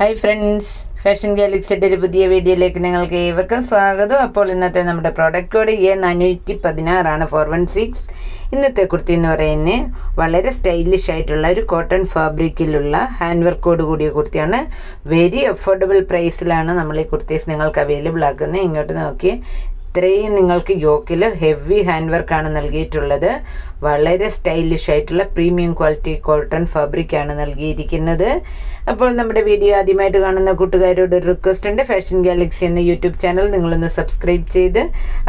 Hi friends fashion ഗാലക്സിയുടെ ഒരു പുതിയ വീഡിയോയിലേക്ക് നിങ്ങൾക്ക് ഏവർക്കും സ്വാഗതം. അപ്പോൾ ഇന്നത്തെ നമ്മുടെ പ്രോഡക്റ്റ് കോഡ് എ നാനൂറ്റി പതിനാറാണ് ഫോർ വൺ സിക്സ് ഇന്നത്തെ കുർത്തി എന്ന് പറയുന്നത് വളരെ സ്റ്റൈലിഷ് ആയിട്ടുള്ള ഒരു കോട്ടൺ ഫാബ്രിക്കിലുള്ള ഹാൻഡ് വർക്കോട് കൂടിയ കുർത്തിയാണ്. വെരി അഫോർഡബിൾ പ്രൈസിലാണ് നമ്മൾ ഈ കുർത്തീസ് നിങ്ങൾക്ക് അവൈലബിൾ ആക്കുന്നത്. ഇങ്ങോട്ട് നോക്കി ഇത്രയും നിങ്ങൾക്ക് യോക്കിൽ ഹെവി ഹാൻഡ് വർക്കാണ് നൽകിയിട്ടുള്ളത്. വളരെ സ്റ്റൈലിഷ് ആയിട്ടുള്ള പ്രീമിയം ക്വാളിറ്റി കോട്ടൺ ഫാബ്രിക്കാണ് നൽകിയിരിക്കുന്നത്. അപ്പോൾ നമ്മുടെ വീഡിയോ ആദ്യമായിട്ട് കാണുന്ന കൂട്ടുകാരോട് ഒരു റിക്വസ്റ്റ് ഉണ്ട്. ഫാഷൻ ഗാലക്സി എന്ന യൂട്യൂബ് ചാനൽ നിങ്ങളൊന്ന് സബ്സ്ക്രൈബ് ചെയ്ത്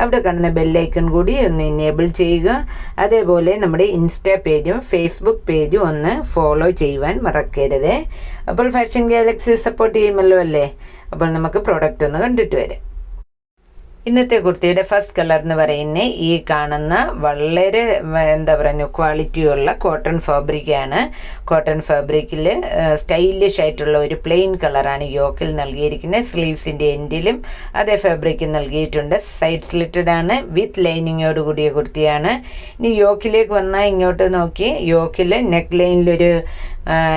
അവിടെ കാണുന്ന ബെല്ലൈക്കൺ കൂടി ഒന്ന് എനേബിൾ ചെയ്യുക. അതേപോലെ നമ്മുടെ ഇൻസ്റ്റാ പേജും ഫേസ്ബുക്ക് പേജും ഒന്ന് ഫോളോ ചെയ്യുവാൻ മറക്കരുത്. അപ്പോൾ ഫാഷൻ ഗാലക്സി സപ്പോർട്ട് ചെയ്യുമല്ലോ അല്ലേ? അപ്പോൾ നമുക്ക് പ്രോഡക്റ്റ് ഒന്ന് കണ്ടിട്ട് വരാം. ഇന്നത്തെ കുർത്തിയുടെ ഫസ്റ്റ് കളർ എന്ന് പറയുന്നത് ഈ കാണുന്ന വളരെ എന്താ പറയുക ക്വാളിറ്റിയുള്ള കോട്ടൺ ഫാബ്രിക്കാണ് കോട്ടൺ ഫാബ്രിക്കിൽ സ്റ്റൈലിഷ് ആയിട്ടുള്ള ഒരു പ്ലെയിൻ കളറാണ് യോക്കിൽ നൽകിയിരിക്കുന്നത്. സ്ലീവ്സിന്റെ എൻഡിലും അതേ ഫാബ്രിക് നൽകിയിട്ടുണ്ട്. സൈഡ് സ്ലിറ്റഡ് ആണ് വിത്ത് ലൈനിങ്ങോട് കൂടിയ കുർത്തിയാണ്. ഇനി യോക്കിലേക്ക് വന്നാൽ ഇങ്ങോട്ട് നോക്കി. യോക്കിൽ നെക്ക് ലൈനിലൊരു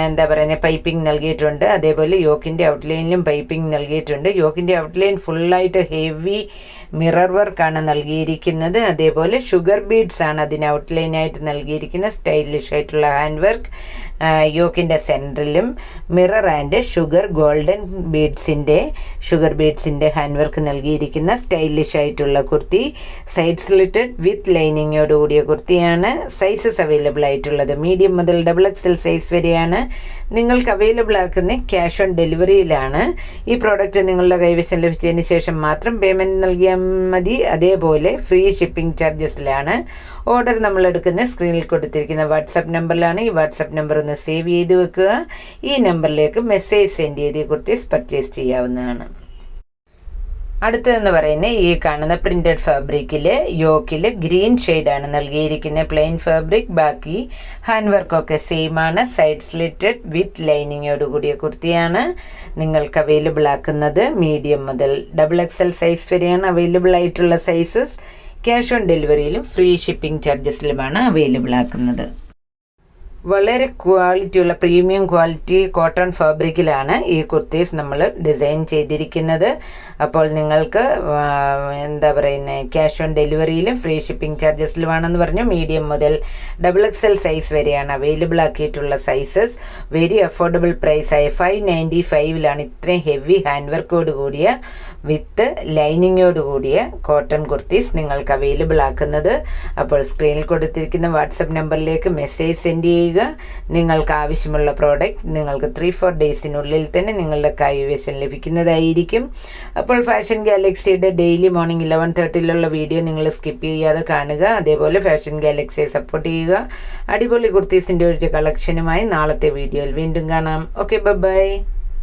എന്താ പറയുന്നത് പൈപ്പിംഗ് നൽകിയിട്ടുണ്ട്. അതേപോലെ യോക്കിന്റെ ഔട്ട്ലൈനിലും പൈപ്പിംഗ് നൽകിയിട്ടുണ്ട്. യോക്കിന്റെ ഔട്ട്ലൈൻ ഫുള്ളായിട്ട് ഹെവി മിറർ വർക്കാണ് നൽകിയിരിക്കുന്നത്. അതേപോലെ ഷുഗർ ബീഡ്സ് ആണ് അതിന് ഔട്ട്ലൈനായിട്ട് നൽകിയിരിക്കുന്നത്. സ്റ്റൈലിഷ് ആയിട്ടുള്ള ഹാൻഡ് വർക്ക് യോക്കിന്റെ സെന്ററിലും മിറർ ആൻഡ് ഷുഗർ ഗോൾഡൻ ബീഡ്സിന്റെ ഷുഗർ ബീഡ്സിന്റെ ഹാൻഡ് വർക്ക് നൽകിയിരിക്കുന്ന സ്റ്റൈലിഷ് ആയിട്ടുള്ള കുർത്തി. സൈഡ് സ്ലിറ്റഡ് വിത്ത് ലൈനിങ്ങോട് കൂടിയ കുർത്തിയാണ്. സൈസസ് അവൈലബിൾ ആയിട്ടുള്ളത്. മീഡിയം മുതൽ ഡബിൾ എക്സൽ സൈസ് വരെയാണ് നിങ്ങൾക്ക് അവൈലബിൾ ആക്കുന്ന ക്യാഷ് ഓൺ ഡെലിവറിയിലാണ് ഈ പ്രോഡക്റ്റ് നിങ്ങളുടെ കൈവശം ലഭിച്ചതിന് ശേഷം മാത്രം പേയ്മെന്റ് നൽകിയാൽ മതി. അതേപോലെ ഫ്രീ ഷിപ്പിംഗ് ചാർജസിലാണ് ഓർഡർ നമ്മൾ എടുക്കുന്ന സ്ക്രീനിൽ കൊടുത്തിരിക്കുന്ന വാട്സപ്പ് നമ്പറിലാണ് ഈ വാട്സപ്പ് നമ്പർ ഒന്ന് സേവ് ചെയ്ത് വെക്കുക. ഈ നമ്പറിലേക്ക് മെസ്സേജ് സെൻഡ് ചെയ്ത് കുർത്തീസ് പർച്ചേസ് ചെയ്യാവുന്നതാണ്. അടുത്തതെന്ന് പറയുന്നത് ഈ കാണുന്ന പ്രിന്റഡ് ഫാബ്രിക്കിൽ യോക്കിൽ ഗ്രീൻ ഷെയ്ഡാണ് നൽകിയിരിക്കുന്നത് പ്ലെയിൻ ഫാബ്രിക് ബാക്കി ഹാൻഡ് വർക്കൊക്കെ സെയിം ആണ്. സൈഡ് സ്ലിറ്റഡ് വിത്ത് ലൈനിങ്ങോട് കൂടിയ കുർത്തിയാണ് നിങ്ങൾക്ക് അവൈലബിൾ ആക്കുന്നത്. മീഡിയം മുതൽ ഡബിൾ എക്സൽ സൈസ് വരെയാണ് അവൈലബിൾ ആയിട്ടുള്ള സൈസസ് ക്യാഷ് ഓൺ ഡെലിവറിയിലും ഫ്രീ ഷിപ്പിംഗ് ചാർജസിലുമാണ് അവൈലബിൾ ആക്കുന്നത്. വളരെ ക്വാളിറ്റിയുള്ള പ്രീമിയം ക്വാളിറ്റി കോട്ടൺ ഫാബ്രിക്കിലാണ് ഈ കുർത്തീസ് നമ്മൾ ഡിസൈൻ ചെയ്തിരിക്കുന്നത്. അപ്പോൾ നിങ്ങൾക്ക് എന്താ പറയുന്നത് ക്യാഷ് ഓൺ ഡെലിവറിയിലും ഫ്രീ ഷിപ്പിംഗ് ചാർജസിലുമാണെന്ന് പറഞ്ഞു. മീഡിയം മുതൽ ഡബിൾ എക്സ് എൽ സൈസ് വരെയാണ് അവൈലബിൾ ആക്കിയിട്ടുള്ള സൈസസ് വെരി അഫോർഡബിൾ പ്രൈസായ ഫൈവ് നയന്റി ഫൈവിലാണ് ഇത്രയും ഹെവി ഹാൻഡ് വർക്കോട് കൂടിയ വിത്ത് ലൈനിങ്ങോട് കൂടിയ കോട്ടൺ കുർത്തീസ് നിങ്ങൾക്ക് അവൈലബിൾ ആക്കുന്നത്. അപ്പോൾ സ്ക്രീനിൽ കൊടുത്തിരിക്കുന്ന വാട്സപ്പ് നമ്പറിലേക്ക് മെസ്സേജ് സെൻഡ് ചെയ്യുക. നിങ്ങൾക്ക് ആവശ്യമുള്ള പ്രോഡക്റ്റ് നിങ്ങൾക്ക് ത്രീ ഫോർ ഡേയ്സിനുള്ളിൽ തന്നെ നിങ്ങളുടെ കൈവശം ലഭിക്കുന്നതായിരിക്കും. അപ്പോൾ ഫാഷൻ ഗാലക്സിയുടെ ഡെയിലി മോർണിംഗ് ഇലവൻ തേർട്ടിയിലുള്ള വീഡിയോ നിങ്ങൾ സ്കിപ്പ് ചെയ്യാതെ കാണുക. അതേപോലെ ഫാഷൻ ഗാലക്സിയെ സപ്പോർട്ട് ചെയ്യുക. അടിപൊളി കുർത്തീസിന്റെ ഒരു കളക്ഷനുമായി നാളത്തെ വീഡിയോയിൽ വീണ്ടും കാണാം. Okay bye